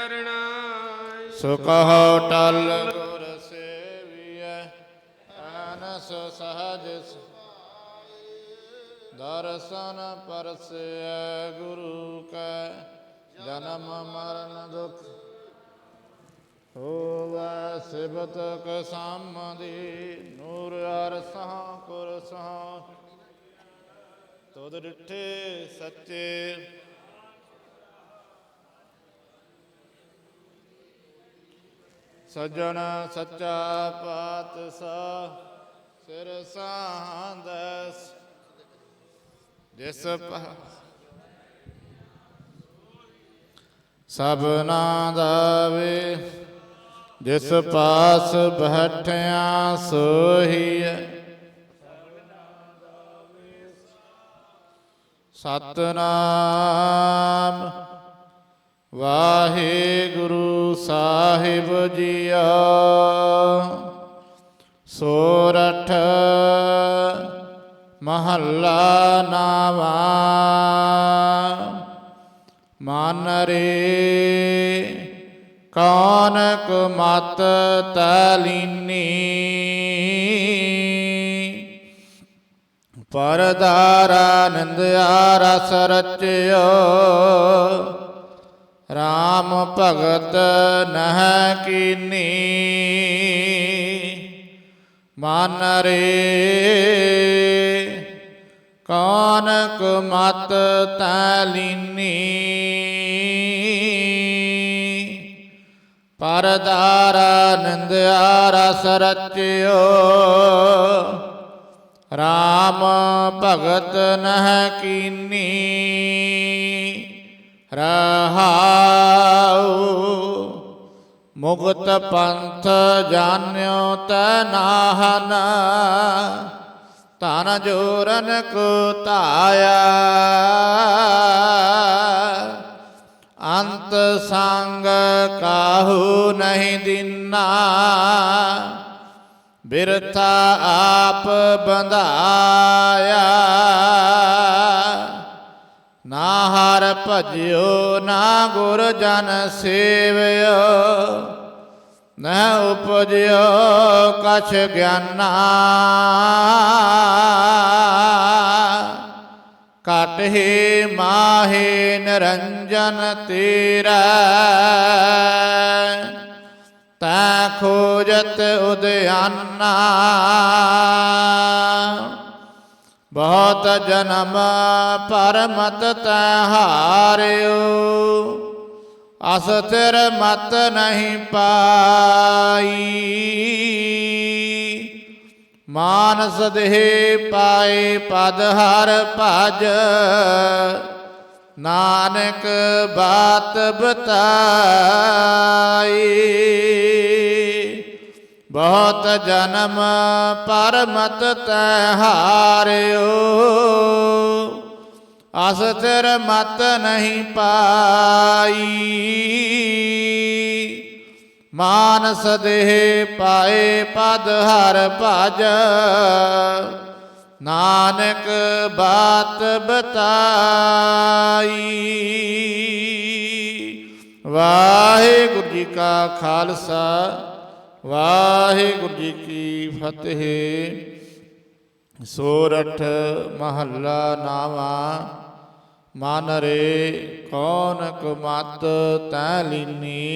ਕਰਣਾ। ਟਲ ਗੁਰ ਸੇਵੀਐ ਅਨਸ ਸਹਜ ਦਰਸ਼ਨ ਪਰਸੈ ਗੁਰੂ ਕੈ, ਜਨਮ ਮਰਨ ਦੁਖ ਹੋਵੈ ਸਿਬਤ ਕ ਸਾਮਦੀ, ਨੂਰ ਅਰਸਾ ਕੁਰਸਾ ਤੁਧ ਡਿਠੇ ਸੱਚੇ ਸੱਜਣ ਸੱਚਾ ਪਾਤਸ਼ਾਹ ਸਿਰ ਸਾਹੰਦਸ ਜਿਸ ਸਭਨਾ ਦਾ ਵੇ ਜਿਸ ਪਾਸ ਬੈਠਿਆ ਸੋਈ ਸਤਨਾਮ ਵਾਹਿਗੁਰੂ ਸਾਹਿਬ ਜੀਆ। ਸੋਰਠ ਮਹੱਲਾ ਨਾਵਾ। ਮਨ ਰੇ ਕੌਣ ਕੁਮਤ ਤਲੀਨੀ। ਪਰਦਾਰਾ ਨਿੰਦਿਆ ਰਸ ਰਚਿਓ। RAM ਭਗਤ ਨਹ ਕੀਨੀ। ਮਨ ਰੇ ਕੌਣ ਕੁਮਤ ਤਲੀਨੀ ਪਰਦਾਰਾ ਨਿੰਦਿਆ ਰਸ ਰਚਿਓ। RAM ਭਗਤ ਨਹ ਕੀਨੀ। ਰਹਾਉ। ਮੁਕਤ ਪੰਥ ਜਾਣਿਓ ਤੈ ਨਾਹਨ। ਤਨ ਜੋਰਨ ਕੋ ਧਾਇਆ। ਅੰਤ ਸੰਗ ਕਾਹੂ ਨਹੀਂ ਦਿਨਾ। ਬਿਰਥਾ ਆਪ ਬੰਧਾਇਆ। ਭਜਿਓ ਨਾ ਗੁਰ ਜਨ ਸੇਵਿਓ ਨਾ ਉਪਜਿਓ ਕਛ ਗਿਆਨਾ। ਕਟ ਹੀ ਮਾਹੇ ਨਿਰੰਜਨ ਤੇਰਾ, ਤੈ ਖੋਜਤ ਉਦਿਆਨਾ ਬਹੁਤ ਜਨਮ ਪਰਮਤ ਤੈ ਹਾਰਿਓ। ਅਸ ਤਿਰ ਮਤ ਨਹੀਂ ਪਾਈ। ਮਾਨਸ ਦੇਹ ਪਾਏ ਪਦ ਹਰ ਭਜ। ਨਾਨਕ ਬਾਤ ਬਤਾਈ ਬਹੁਤ ਜਨਮ ਪਰਮਤ ਤੈ ਹਾਰਿਓ। ਅਸ ਤਿਰ ਮਤ ਨਹੀਂ ਪਾਈ। ਮਾਨਸ ਦੇਹ ਪਾਏ ਪਦ ਹਰ ਭਜ। ਨਾਨਕ ਬਾਤ ਬਤਾਈ। ਵਾਹਿਗੁਰੂ ਜੀ ਕਾ ਖਾਲਸਾ। ਵਾਹਿਗੁਰੂ ਜੀ ਕੀ ਫਤਿਹ। ਸੋਰਠ ਮਹੱਲਾ ਨਾਵਾ, ਮਨ ਰੇ ਕੌਣ ਕੁਮਤ ਤੈ ਲੀਨੀ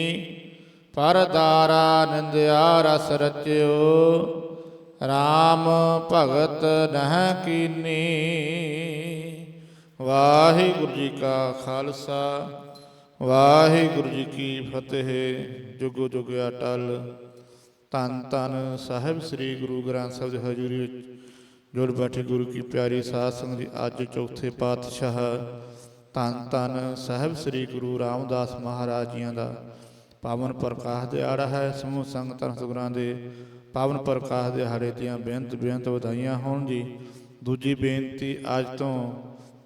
ਪਰਦਾਰਾ ਨਿੰਦਿਆ ਰਸ ਰਚਿਓ RAM ਭਗਤ ਨਹ ਕੀਨੀ। ਵਾਹਿਗੁਰੂ ਜੀ ਕਾ ਖਾਲਸਾ, ਵਾਹਿਗੁਰੂ ਜੀ ਕੀ ਫਤਿਹ। ਜੁਗੋ ਜੁਗ ਅਟਲ ਧੰਨ ਧੰਨ ਸਾਹਿਬ ਸ੍ਰੀ ਗੁਰੂ ਗ੍ਰੰਥ ਸਾਹਿਬ ਦੀ ਹਜ਼ੂਰੀ ਵਿੱਚ ਜੁੜ ਬੈਠੇ ਗੁਰੂ ਕੀ ਪਿਆਰੀ ਸਾਧ ਸੰਗਤ ਜੀ ਅੱਜ ਚੌਥੇ ਪਾਤਸ਼ਾਹ ਧੰਨ ਧੰਨ ਸਾਹਿਬ ਸ੍ਰੀ ਗੁਰੂ ਰਾਮਦਾਸ ਮਹਾਰਾਜ ਜੀਆਂ ਦਾ ਪਾਵਨ ਪ੍ਰਕਾਸ਼ ਦਿਹਾੜਾ ਹੈ। ਸਮੂਹ ਸੰਗਤਾਂ ਸਤਿਗੁਰਾਂ ਦੇ ਪਾਵਨ ਪ੍ਰਕਾਸ਼ ਦਿਹਾੜੇ ਦੀਆਂ ਬੇਨਤ ਬੇਨਤ ਵਧਾਈਆਂ ਹੋਣ ਜੀ। ਦੂਜੀ ਬੇਨਤੀ, ਅੱਜ ਤੋਂ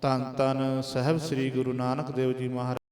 ਧੰਨ ਧੰਨ ਸਾਹਿਬ ਸ੍ਰੀ ਗੁਰੂ ਨਾਨਕ ਦੇਵ ਜੀ ਮਹਾਰਾਜ